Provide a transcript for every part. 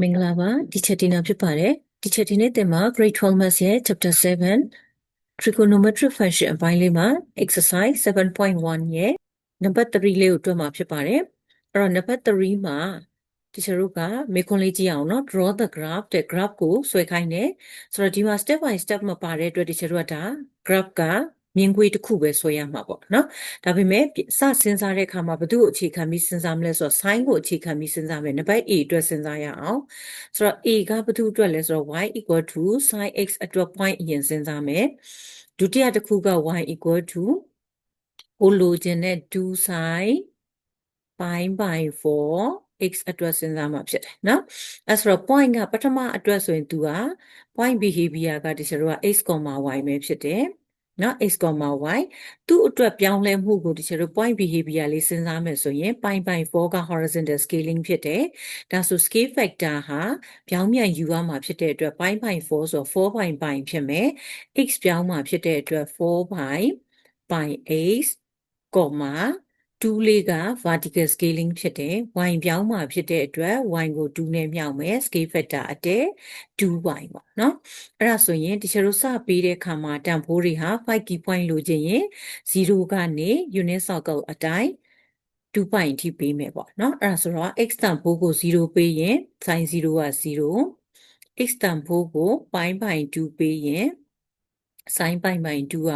မင်္ဂလာပါဒီချက်တင်တာဖြစ်ပါတယ်ဒီချက်တင်တဲ့သင်မှာ grade 12 maths ရဲ့ chapter 7 trigonometric function အပိုင်းလေးမှာ exercise 7.1ရဲ့ number 3လေးကိုတွေ့မှာဖြစ်ပါတယ်အဲ့တော့ number 3မှာဒီချက်တို့ကမေခွန်လေးကြည့်အောင်နော် draw the graph တဲ့ graph ကိုဆွဲခိုင်းတယ်ဆိုတော့ဒီမှာ step by step မပါတဲ့အတွက်ဒီချက်တို့ကဒါ graph က မြင်ကွေးတစ်ခုပဲဆွဲရမှာပေါ့နော်ဒါပေမဲ့စစဉ်းစားတဲ့အခါမှာဘသူ့ကိုအခြေခံပြီးစဉ်းစားမလဲဆိုတော့ sin ကိုအခြေခံပြီးစဉ်းစားမယ်နံပါတ် a အတွက်စဉ်းစားရအောင်ဆိုတော့ a ကဘသူ့အတွက်လဲဆိုတော့ y equal to sin x အတွက် point အရင်စဉ်းစားမယ်ဒုတိယတစ်ခုက y equal to ကိုလိုချင်တဲ့ do sin pi by 4 x အတွက်စဉ်းစားမှာဖြစ်တယ်နော်အဲဆိုတော့ point ကပထမအတွက်ဆိုရင် तू က point behavior ကတချို့က x, y ပဲဖြစ်တယ် နော် x, y သူ့အတွက်ပြောင်းလဲမှုကိုတချို့တို့ point behavior လေးစဉ်းစားမယ်ဆိုရင် pi by 4က horizontal scaling ဖြစ်တယ်။ဒါဆို scale factor ဟာပြောင်းပြန်ယူရမှာဖြစ်တဲ့အတွက် pi by 4ဆိုတော့4 by pi ဖြစ်မယ်။ x ပြောင်းမှာဖြစ်တဲ့အတွက်4 by pi x, 2လေးက vertical scaling ဖြစ်တယ်။ y ပြောင်းမှာဖြစ်တဲ့အတွက် y ကို2နဲ့မြောက်မယ် scale factor အတဲ 2y ပေါ့နော်။အဲ့ဒါဆိုရင်တချို့တို့စပေးတဲ့အခါမှာတန်ဖိုးတွေဟာ5 key point လိုချင်ရင်0ကနေ unit circle အတိုင်း2 point အထိပေးမယ်ပေါ့နော်။အဲ့ဒါဆိုတော့ x တန်ဖိုးကို0ပေးရင် sin 0က0 x တန်ဖိုးကို pi by 2ပေးရင် sin pi by 2က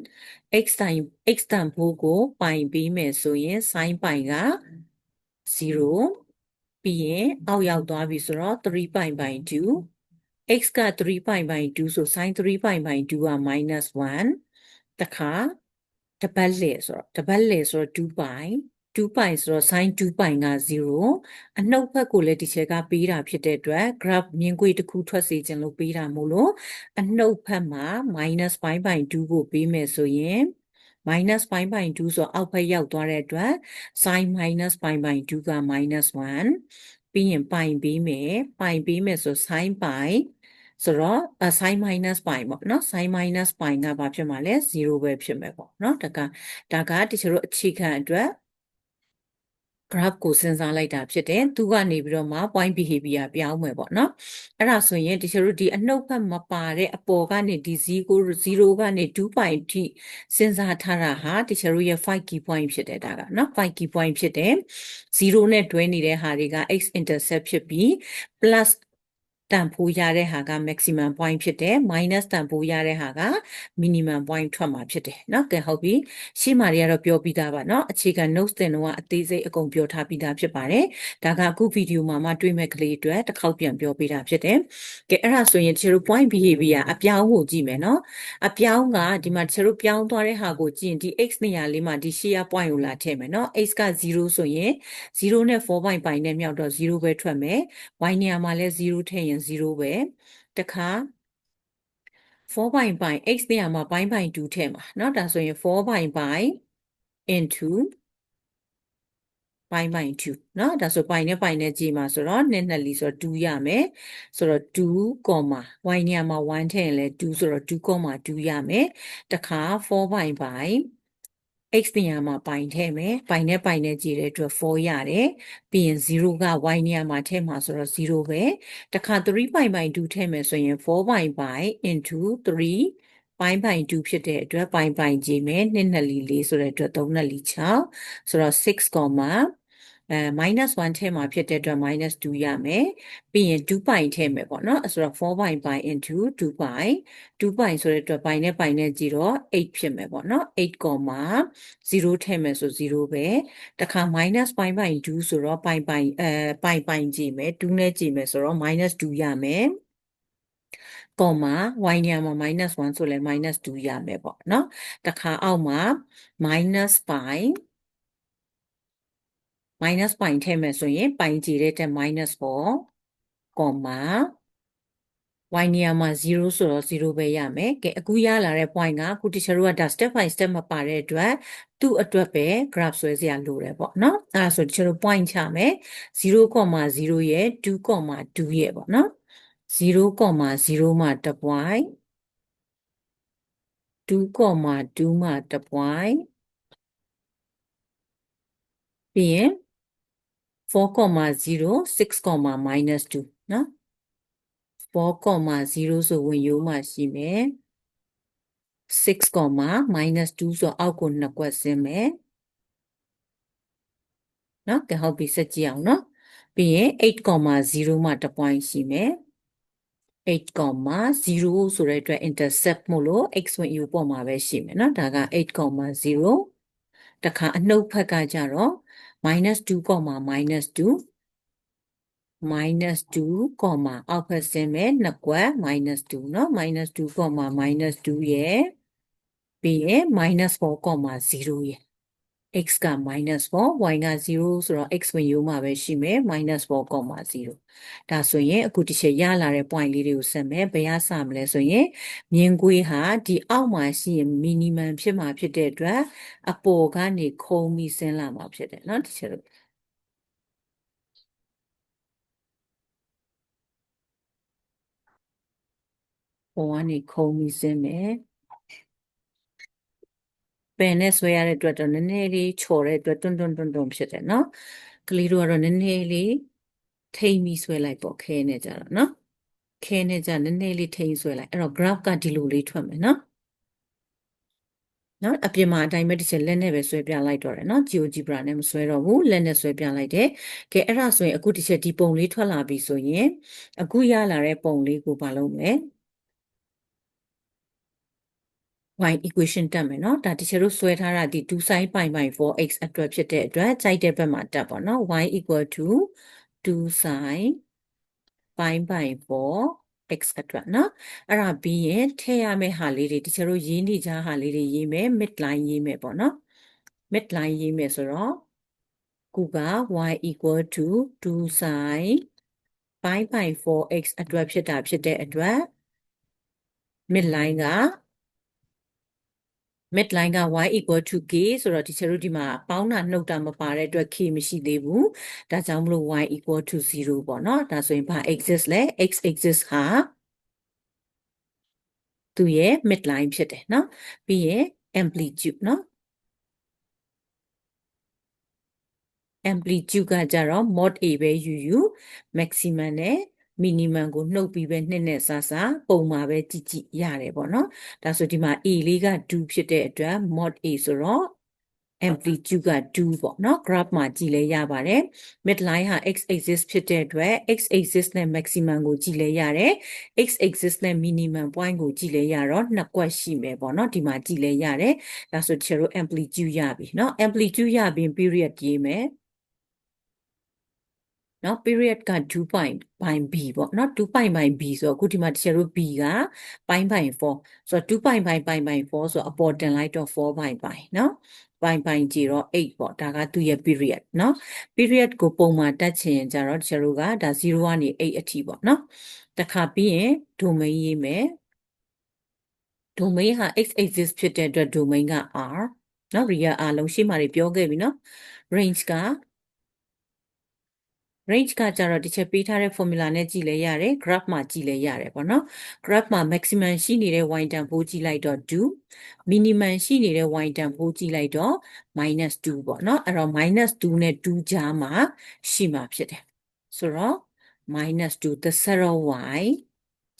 1 x sin x တန်ဖိုးကိုပိုင်ပေးမယ်ဆိုရင် sin pi က0ပြီးရင်အောက်ရောက်သွားပြီဆိုတော့3 pi by 2 x က3 pi by 2ဆို sin 3 pi by 2က minus 1တခါတပတ်လေဆိုတော့တပတ်လေဆိုတော့2 pi 2ပိုင်ဆိုတော့ sin 2ပိုင်က0အနှုတ်ဘက်ကိုလည်းဒီချက်ကပေးတာဖြစ်တဲ့အတွက် graph မြင်ကွေ့တစ်ခုထွက်စေခြင်းလို့ပေးတာမို့လို့အနှုတ်ဘက်မှာ minus pi by 2ကိုပေးမယ်ဆိုရင် minus pi by 2ဆိုအောက်ဘက်ရောက်သွားတဲ့အတွက် sin minus pi by 2က minus 1ပြီးရင်ပိုင်ပေးမယ်ပိုင်ပေးမယ်ဆို sin pi ဆိုတော့ sin minus pi ပေါ့နော် sin minus pi ကဘာဖြစ်မှာလဲ0ပဲဖြစ်မယ်ပေါ့နော်ဒါကဒါကတချို့အခြေခံအတွက် graph ကိုစဉ်းစားလိုက်တာဖြစ်တယ်သူကနေပြီးတော့မှ point behavior ပြောင်းမယ်ပေါ့နော်အဲ့ဒါဆိုရင်တချို့တို့ဒီအနှုတ်ဘက်မပါတဲ့အပေါ်ကနေဒီ0ကို0ကနေ2 point ထိစဉ်းစားထားတာဟာတချို့ရဲ့5 key point ဖြစ်တယ်ဒါကနော်5 key point ဖြစ်တယ်0နဲ့တွဲနေတဲ့ဟာတွေက x intercept ဖြစ်ပြီး plus တန်ဖိုးရတဲ့ဟာက maximum point ဖြစ်တယ် minus တန်ဖိုးရတဲ့ဟာက minimum point ထွက်မှာဖြစ်တယ်เนาะကဲဟုတ်ပြီရှေ့မှာတွေကတော့ပြောပြီးသားပါเนาะအခြေခံ notes တင်တော့အသေးစိတ်အကုန်ပြောထားပြီးသားဖြစ်ပါတယ်ဒါကအခု video မှာမှတွေ့မဲ့ကလေးအတွက်တစ်ခေါက်ပြန်ပြောပေးတာဖြစ်တယ်ကဲအဲ့ဒါဆိုရင်တချို့ point behavior အပြောင်းကိုကြည့်မယ်เนาะအပြောင်းကဒီမှာတချို့ပြောင်းသွားတဲ့ဟာကိုကြည့်ရင်ဒီ x နေရာလေးမှာဒီ share point ကိုလာထည့်မယ်เนาะ x က0ဆိုရင်0နဲ့4 point ပိုင်နဲ့မြောက်တော့0ပဲထွက်မယ် y နေရာမှာလဲ0ထည့်ရင်0ပဲတခါ4 by by x နေရာမှာ by by 2ထဲမှာเนาะဒါဆိုရင်4 by by into by by 2เนาะဒါဆို by နဲ့ by နဲ့ကြည့်မှာဆိုတော့2နဲ့4ဆိုတော့2ရမယ်ဆိုတော့2 comma y နေရာမှာ1ထည့်ရင်လဲ2ဆိုတော့2 comma 2ရမယ်တခါ4 by by x နေရာမှာပိုင်ထည့်မယ်ပိုင်နဲ့ပိုင်နဲ့ကြည့်တဲ့အတွက်4ရတယ်ပြီးရင်0က y နေရာမှာထည့်မှာဆိုတော့0ပဲတခါ3ပိုင်ပိုင်2ထည့်မယ်ဆိုရင်4ပိုင်ပိုင် into 3ပိုင်ပိုင်2ဖြစ်တဲ့အတွက်ပိုင်ပိုင်ကြည့်မယ်2နဲ့4ဆိုတဲ့အတွက်3နဲ့4 6ဆိုတော့6 အဲ -1 ထဲမှာဖြစ်တဲ့အတွက် -2 ရမယ်ပြီးရင်2ပိုင်ထည့်မယ်ပေါ့နော်အဲဆိုတော့4ပိုင်ပိုင် into 2ပိုင်2ပိုင်ဆိုတဲ့အတွက်ပိုင်နဲ့ပိုင်နဲ့ကြည့်တော့8ဖြစ်မယ်ပေါ့နော်8 0ထည့်မယ်ဆို0ပဲတခါ minus ပိုင်ပိုင်2ဆိုတော့ပိုင်ပိုင်အဲပိုင်ပိုင်ကြည့်မယ်2နဲ့ကြည့်မယ်ဆိုတော့ -2 ရမယ်ကောမှာ y ညမှာ -1 ဆိုလဲ -2 ရမယ်ပေါ့နော်တခါအောက်မှာ minus pi minus ပိုင်ထည့်မယ်ဆိုရင်ပိုင်ကြည့်တဲ့တက် minus 4 comma y နေရာမှာ0ဆိုတော့0ပဲရမယ်။ကဲအခုရလာတဲ့ point ကအခု teacher တို့ကဒါ step by step မပါတဲ့အတွက်သူ့အတွက်ပဲ graph ဆွဲစရာလိုတယ်ပေါ့နော်။အဲဒါဆို teacher တို့ point ချမယ်0.0ရဲ့2.2ရဲ့ပေါ့နော်။0.0မှာ1 point 2.2မှာ1 point ပြီးရင် 4.0 6, minus 2နော်4.0ဆိုဝင်ရိုးမှရှိမယ်6, minus 2ဆိုအောက်ကိုနှစ်ကွက်ဆင်းမယ်နော်ကဲဟုတ်ပြီဆက်ကြည့်အောင်နော်ပြီးရင်8.0မှတစ် point ရှိမယ်8.0ဆိုတဲ့အတွက် intercept မို့လို့ x ဝင် u ပေါ်မှာပဲရှိမယ်เนาะဒါက8.0တခါအနှုတ်ဖက်ကကြတော့ -2, -2 minus 2, အောက်ဖက်ဆင်းမယ်နှစ်ကွက် minus 2เนาะ minus 2, minus 2ရဲ့ပြီးရင် minus 4, 0ရဲ့ x က minus 4 y က0ဆိုတော့ x ဝင်ရိုးမှာပဲရှိမယ် minus 4.0ဒါဆိုရင်အခုတစ်ချက်ရလာတဲ့ point လေးတွေကိုဆက်မယ်ဘယ်ရစမလဲဆိုရင်မြင်ကွေးဟာဒီအောက်မှာရှိရင် minimum ဖြစ်မှာဖြစ်တဲ့အတွက်အပေါ်ကနေခုံပြီးဆင်းလာမှာဖြစ်တယ်เนาะတစ်ချက်လို့ပေါ်ကနေခုံပြီးဆင်းမယ် ပင်နဲ့ဆွဲရတဲ့အတွက်တော့နည်းနည်းလေးချော်တဲ့အတွက်တွန်းတွန်းတွန်းတွန်းဖြစ်တယ်နော်ကလေးတို့ကတော့နည်းနည်းလေးထိမ့်ပြီးဆွဲလိုက်ပေါ့ခဲနေကြတော့နော်ခဲနေကြနည်းနည်းလေးထိမ့်ဆွဲလိုက်အဲ့တော့ graph ကဒီလိုလေးထွက်မယ်နော်နော်အပြင်မှာအတိုင်းပဲတစ်ချက်လက်နဲ့ပဲဆွဲပြလိုက်တော့တယ်နော် GeoGebra နဲ့မဆွဲတော့ဘူးလက်နဲ့ဆွဲပြလိုက်တယ်ကဲအဲ့ဒါဆိုရင်အခုတစ်ချက်ဒီပုံလေးထွက်လာပြီဆိုရင်အခုရလာတဲ့ပုံလေးကိုမလုပ်မယ် y equation တက်မယ်နော်ဒါတချို့ဆွဲထားတာဒီ2 sin pi by 4x အတွက်ဖြစ်တဲ့အတွက်ကြိုက်တဲ့ဘက်မှာတက်ပေါ့နော် y equal to 2 sin pi by 4 x အတွက်နော်အဲ့ဒါပြီးရင်ထည့်ရမယ့်ဟာလေးတွေတချို့ရေးနေကြဟာလေးတွေရေးမယ် midline ရေးမယ်ပေါ့နော် midline ရေးမယ်ဆိုတော့ခုက y equal to 2 sin pi by 4x အတွက်ဖြစ်တာဖြစ်တဲ့အတွက် midline က midline က y equal to k ဆိုတော့ဒီချက်တို့ဒီမှာပေါင်းတာနှုတ်တာမပါတဲ့အတွက် k မရှိသေးဘူးဒါကြောင့်မလို့ y equal to 0ပေါ့နော်ဒါဆိုရင်ဘာ exist လဲ x exist ဟာသူရဲ့ midline ဖြစ်တယ်နော်ပြီးရင် amplitude နော် amplitude ကကြတော့ mod a ပဲယူယူ maximum နဲ့ မီနီမမ်ကိုနှုတ်ပြီးပဲနှစ်နဲ့ဆဆပုံမှာပဲကြည့်ကြည့်ရတယ်ပေါ့နော်ဒါဆိုဒီမှာ a လေးက do ဖြစ်တဲ့အတွက် mod a ဆိုတော့ amplitude က do ပေါ့နော် graph မှာကြည့်လဲရပါတယ် midline ဟာ x axis ဖြစ်တဲ့အတွက် x axis နဲ့ maximum ကိုကြည့်လဲရတယ် x axis နဲ့ minimum point ကိုကြည့်လဲရတော့နှစ်ကွက်ရှိမယ်ပေါ့နော်ဒီမှာကြည့်လဲရတယ်ဒါဆိုချေတို့ amplitude ရပြီနော် amplitude ရပြီး period ရေးမယ် နော် period က2 point by b ပေါ့နော်2 point by b ဆိုတော့အခုဒီမှာတချို့တို့ b က pi by 4ဆိုတော့2 point by pi by 4ဆိုတော့အပေါ်တင်လိုက်တော့4 by by နော် pi by ကြီးတော့8ပေါ့ဒါကသူ့ရဲ့ period နော် period ကိုပုံမှန်တက်ချင်ကြတော့တချို့တို့ကဒါ0ကနေ8အထိပေါ့နော်တခါပြီးရင် domain ရေးမယ် domain ဟာ x axis ဖြစ်တဲ့အတွက် domain က r နော် real r လုံးရှေ့မှာပြောခဲ့ပြီနော် range က range ကကြတော့ဒီချက်ပေးထားတဲ့ formula နဲ့ကြည့်လဲရတယ် graph မှာကြည့်လဲရတယ်ပေါ့နော် graph မှာ maximum ရှိနေတဲ့ y တန်ဖိုးကြည့်လိုက်တော့2 minimum ရှိနေတဲ့ y တန်ဖိုးကြည့်လိုက်တော့ -2 ပေါ့နော်အဲ့တော့ -2 နဲ့2ကြားမှာရှိမှာဖြစ်တယ်ဆိုတော့ -2 the zero y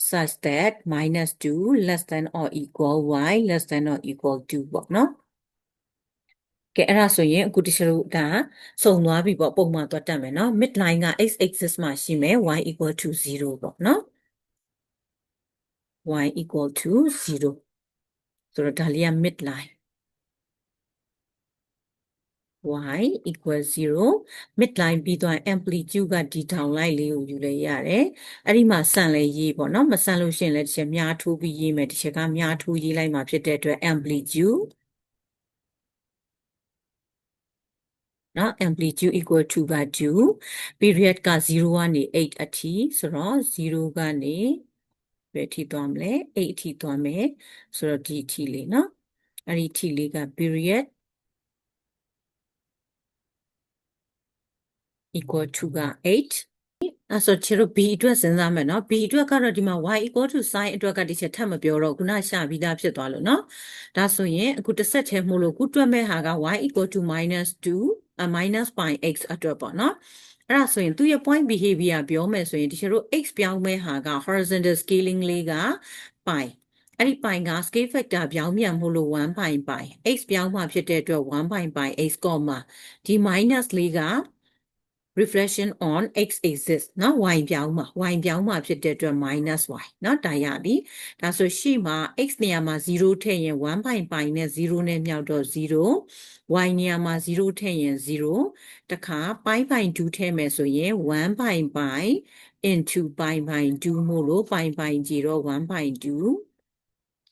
such that -2 less than or equal y less than or equal 2ပေါ့နော် ကဲအဲ့ဒါဆိုရင်အခုတချို့ဒါစုံသွားပြီပေါ့ပုံမှန်သွားတက်မယ်နော် midline က x axis မှာရှိမယ် y equal to 0ပေါ့နော် y equal to 0ဆိုတော့ဒါလေးက midline y equal 0 midline ပြီးသွား amplitude ကဒီထောင်လိုက်လေးကိုယူလဲရတယ်အဲ့ဒီမှာဆန်လဲရေးပေါ့နော်မဆန်လို့ရှိရင်လည်းတစ်ချက်များထိုးပြီးရေးမယ်တစ်ချက်ကများထိုးရေးလိုက်မှာဖြစ်တဲ့အတွက် amplitude နော် amplitude equal to က2 period က0ကနေ8အထိဆိုတော့0ကနေဘယ်အထိသွားမလဲ8အထိသွားမယ်ဆိုတော့ဒီအထိလေးနော်အဲ့ဒီအထိလေးက period equal to က8အဲ့ဆိုချေတို့ b အတွက်စဉ်းစားမယ်နော် b အတွက်ကတော့ဒီမှာ y equal to sin အတွက်ကဒီချက်ထပ်မပြောတော့ခုနရှာပြီးသားဖြစ်သွားလို့နော်ဒါဆိုရင်အခုတစ်ဆက်ထဲမို့လို့ခုတွက်မဲ့ဟာက y equal to -2 minus pi x အတွက်ပေါ့နော်အဲ့ဒါဆိုရင်သူ့ရဲ့ point behavior ပြောမယ်ဆိုရင်တချို့တို့ x ပြောင်းမဲ့ဟာက horizontal scaling လေးက pi အဲ့ဒီ pi က scale factor ပြောင်းမြန်မှုလို့1 pi pi x ပြောင်းမှဖြစ်တဲ့အတွက်1 pi pi x, ဒီ minus လေးက reflection on x axis เนาะ y ပြောင်းမှာ y ပြောင်းမှာဖြစ်တဲ့အတွက် minus y เนาะဒါရပြီဒါဆိုရှေ့မှာ x နေရာမှာ0ထည့်ရင်1 pi pi နဲ့0နဲ့မြောက်တော့0 y နေရာမှာ0ထည့်ရင်0တခါ pi pi 2ထည့်မယ်ဆိုရင်1 pi pi into pi pi 2မို့လို့ pi pi ကြည့်တော့1 pi 2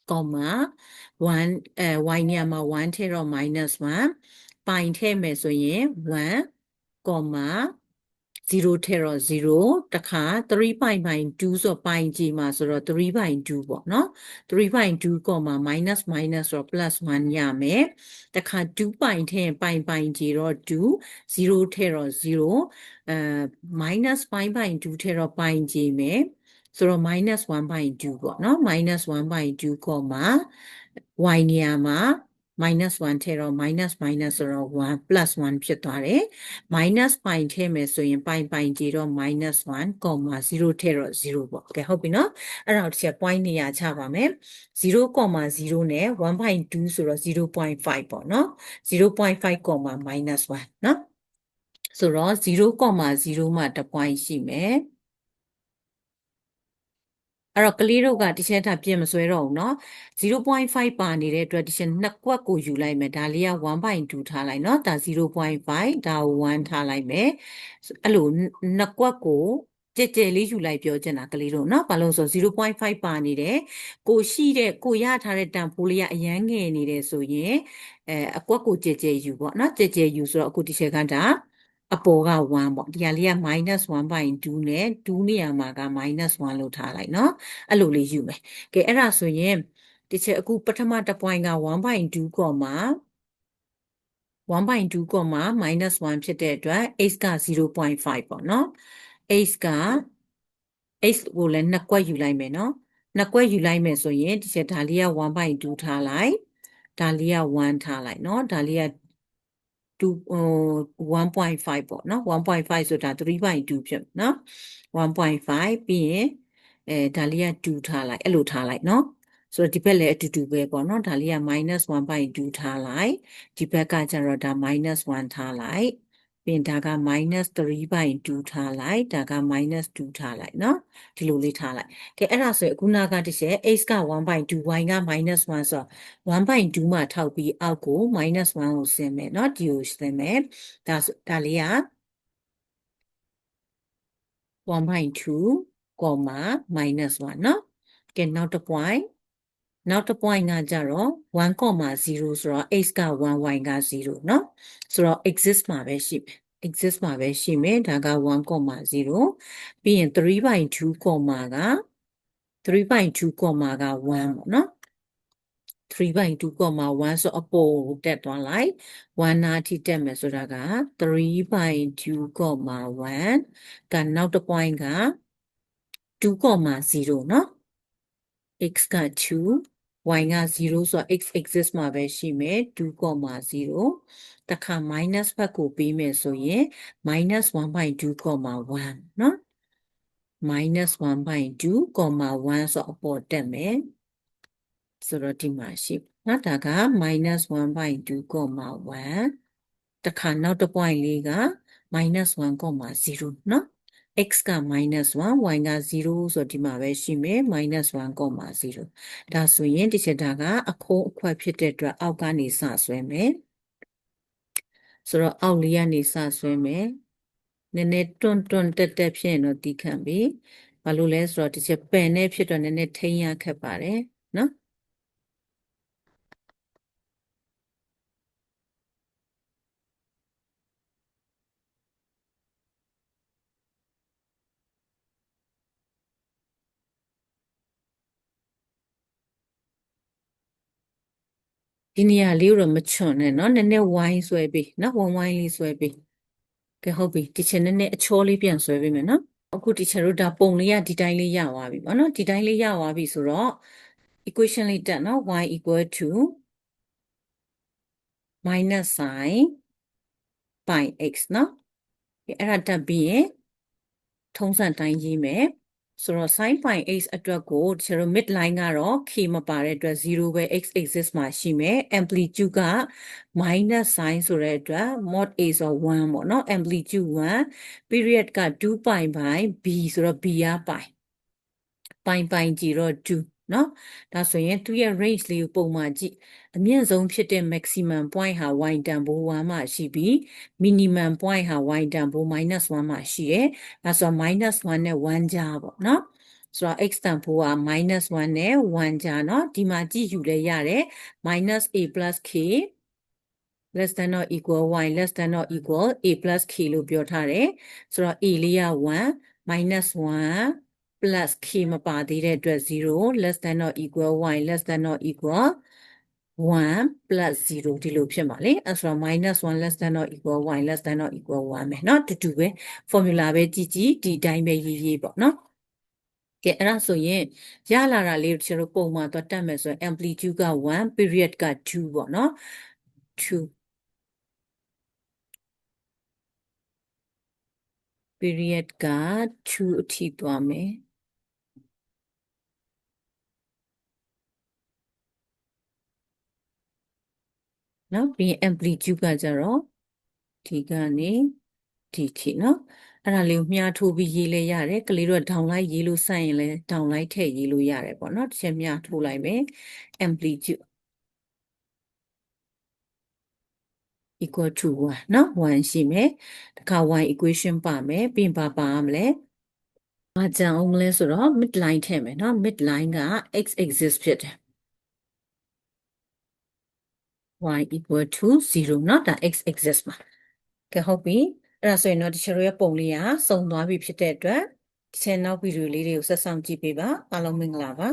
comma 1အဲ y နေရာမှာ1ထည့်တော့ minus 1 pi ထည့်မယ်ဆိုရင်1 comma 0ထဲတော့0တခါ3 pi by 2ဆို pi ကြည့်မှာဆိုတော့3 by 2ပေါ့နော်3 by 2 comma minus minus ဆိုတော့ plus 1ရမယ်တခါ2 pi ထဲ pi pi ကြည့်တော့2 0ထဲတော့0အဲ minus 5 by 2ထဲတော့ pi ကြည့်မယ်ဆိုတော့ minus 1 by 2ပေါ့နော် minus 1 by 2 comma y နေရာမှာ minus 1ထည့်တော့ minus minus ဆိုတော့1 plus 1ဖြစ်သွားတယ် minus pi ထည့်မယ်ဆိုရင် pi pi ကြည့်တော့ minus 1 comma 0ထည့်တော့0ပေါ့ကဲဟုတ်ပြီနော်အဲ့ဒါတစ်ချက် point နေရာချပါမယ်0 comma 0နဲ့1.2ဆိုတော့0.5ပေါ့နော်0.5 comma minus 1နော်ဆိုတော့0 comma 0မှာတစ် point ရှိမယ် အဲ့တော့ကလေးတို့ကတချက်တာပြည့်မစွဲတော့ဘူးเนาะ0.5ပါနေတဲ့အတွက်တချက်နှစ်ကွက်ကိုယူလိုက်မယ်ဒါလေးက1.2ထားလိုက်เนาะဒါ0.5ဒါကို1ထားလိုက်မယ်အဲ့လိုနှစ်ကွက်ကိုကြဲကြဲလေးယူလိုက်ပြောချင်တာကလေးတို့เนาะဘာလို့ဆို0.5ပါနေတယ်ကိုရှိတဲ့ကိုရထားတဲ့တန်ဖိုးလေးကအရန်ငယ်နေတယ်ဆိုရင်အဲအကွက်ကိုကြဲကြဲယူပေါ့เนาะကြဲကြဲယူဆိုတော့အခုဒီချက်ကဒါ အပေါ်က1ပေါ့ဒီဟာလေးက minus 1 by 2နဲ့2နေရာမှာက minus 1လို့ထားလိုက်နော်အဲ့လိုလေးယူမယ်ကဲအဲ့ဒါဆိုရင်တစ်ချက်အခုပထမတစ် point က1 by 2ကောမှာ1 by 2ကောမှာ minus 1ဖြစ်တဲ့အတွက် x က0.5ပေါ့နော် x က x ကိုလည်းနှစ်ကွက်ယူလိုက်မယ်နော်နှစ်ကွက်ယူလိုက်မယ်ဆိုရင်ဒီချက်ဒါလေးက1 by 2ထားလိုက်ဒါလေးက1ထားလိုက်နော်ဒါလေးက 2 1.5ပေါ့နော်1.5ဆိုတာ3.2ဖြစ်နော်1.5ပြီးရင်အဲဒါလေးက2ထားလိုက်အဲ့လိုထားလိုက်နော်ဆိုတော့ဒီဘက်လည်းအတူတူပဲပေါ့နော်ဒါလေးက -1.2 ထားလိုက်ဒီဘက်ကကျတော့ဒါ -1 ထားလိုက် ပြင်ဒါက -3/2 ထားလိုက်ဒါက -2 ထားလိုက်เนาะဒီလိုလေးထားလိုက်ကဲအဲ့ဒါဆိုရင်အခုနာကတစ်ချက် x က1/2 y က -1 ဆိုတော့1/2မှာထောက်ပြီးအောက်ကို -1 ကိုဆင်းမယ်เนาะဒီကိုဆင်းမယ်ဒါဒါလေးက1/2 comma -1เนาะကဲနောက်တစ် point နောက်တစ် point ကကြတော့1.0ဆိုတော့ x က1 y က0เนาะဆိုတော့ exist မှာပဲရှိမယ် exist မှာပဲရှိမယ်ဒါက1.0ပြီးရင်3/2 comma က3/2 comma က1ပေါ့เนาะ3/2 comma 1ဆိုအပေါ်ကိုတက်သွားလိုက်1နာထိတက်မယ်ဆိုတာက3/2 comma 1ကနောက်တစ် point က2.0เนาะ x က2 y က0ဆိုတော့ x axis မှာပဲရှိမယ်2.0တခါ minus ဘက်ကိုပေးမယ်ဆိုရင် minus 1/2 1เนาะ minus 1/2 1ဆိုအပေါ်တက်မယ်ဆိုတော့ဒီမှာရှိနော်ဒါက minus 1/2 1တခါနောက်တစ် point လေးက minus 1.0เนาะ x က minus 1 y က0ဆိုဒီမှာပဲရှိမယ် minus 1.0 ဒါဆိုရင်ဒီချက်ဒါကအခုံးအခွက်ဖြစ်တဲ့အတွက်အောက်ကနေစဆွဲမယ်ဆိုတော့အောက်လေးကနေစဆွဲမယ်နည်းနည်းတွန့်တွန့်တက်တက်ဖြစ်ရင်တော့တီးခံပြီဘာလို့လဲဆိုတော့ဒီချက်ပန်နဲ့ဖြစ်တော့နည်းနည်းထိန်းရခက်ပါတယ်နော် ဒီနေရာလေးကိုတော့မချွန်နဲ့เนาะနည်းနည်းဝိုင်းဆွဲပြီးเนาะဝိုင်းဝိုင်းလေးဆွဲပြီးကဲဟုတ်ပြီဒီချက်နည်းနည်းအချောလေးပြန်ဆွဲပေးမယ်เนาะအခုဒီချက်တို့ဒါပုံလေးကဒီတိုင်းလေးရသွားပြီပေါ့เนาะဒီတိုင်းလေးရသွားပြီဆိုတော့ equation လေးတက်เนาะ y equal to minus sin pi x เนาะ ကဲအဲ့ဒါတက်ပြီးရင်ထုံးစံတိုင်းရေးမယ် ဆိုတော့ sin pi x အတွက်ကိုတချို့ midline ကတော့ k မပါတဲ့အတွက်0ပဲ x axis မှာရှိမယ် amplitude က minus sin ဆိုတဲ့အတွက် mod a ဆိုတော့1ပေါ့နော် amplitude 1 period က2 pi by b ဆိုတော့ b ရ pi pi pi ကြီးတော့2 เนาะဒါဆိုရင်သူရဲ့ range လေးကိုပုံမှန်ကြည့်အမြင့်ဆုံးဖြစ်တဲ့ maximum point ဟာ y တန်ဖိုး1မှာရှိပြီး minimum point ဟာ y တန်ဖိုး -1 မှာရှိတယ်ဒါဆိုတော့ -1 နဲ့1ကြားပေါ့เนาะဆိုတော့ x တန်ဖိုးက -1 နဲ့1ကြားเนาะဒီမှာကြည့်ယူလဲရတယ် -a k less than or equal y less than or equal a plus k လို့ပြောထားတယ်ဆိုတော့ a လေးက1 minus 1 plus k မပါသေးတဲ့အတွက်0 less than or equal y less than or equal 1 plus 0ဒီလိုဖြစ်မှာလေအဲဆိုတော့ minus 1 less than or equal y less than or equal 1ပဲเนาะတူတူပဲ formula ပဲကြည့်ကြည့်ဒီတိုင်းပဲရေးရေးပေါ့เนาะကဲအဲ့ဒါဆိုရင်ရလာတာလေးတို့ကျွန်တော်ပုံမှန်တော့တက်မယ်ဆိုရင် amplitude က1 period က2ပေါ့เนาะ2 period က2အထိသွားမယ် နော်ပြီးရင် amplitude ကကြတော့ဒီကနေဒီထိနော်အဲ့ဒါလေးကိုမြားထိုးပြီးရေးလဲရတယ်ကလေးတို့ down light ရေးလို့စိုက်ရင်လဲ down light ထည့်ရေးလို့ရတယ်ပေါ့နော်တစ်ချက်မြားထိုးလိုက်မယ် amplitude equal to 1เนาะ1ရှိမယ်တခါ y equation ပါမယ်ပြင်ပါပါမလဲဘာကြံအောင်မလဲဆိုတော့ midline ထည့်မယ်เนาะ midline က x axis ဖြစ်တယ် y equal to 0เนาะဒါ x axis မှာကဲဟုတ်ပြီအဲ့ဒါဆိုရင်တော့တချို့ရဲ့ပုံလေးကစုံသွားပြီဖြစ်တဲ့အတွက်ဒီချက်နောက်ဗီဒီယိုလေးတွေကိုဆက်ဆောင်ကြည့်ပေးပါအားလုံးမင်္ဂလာပါ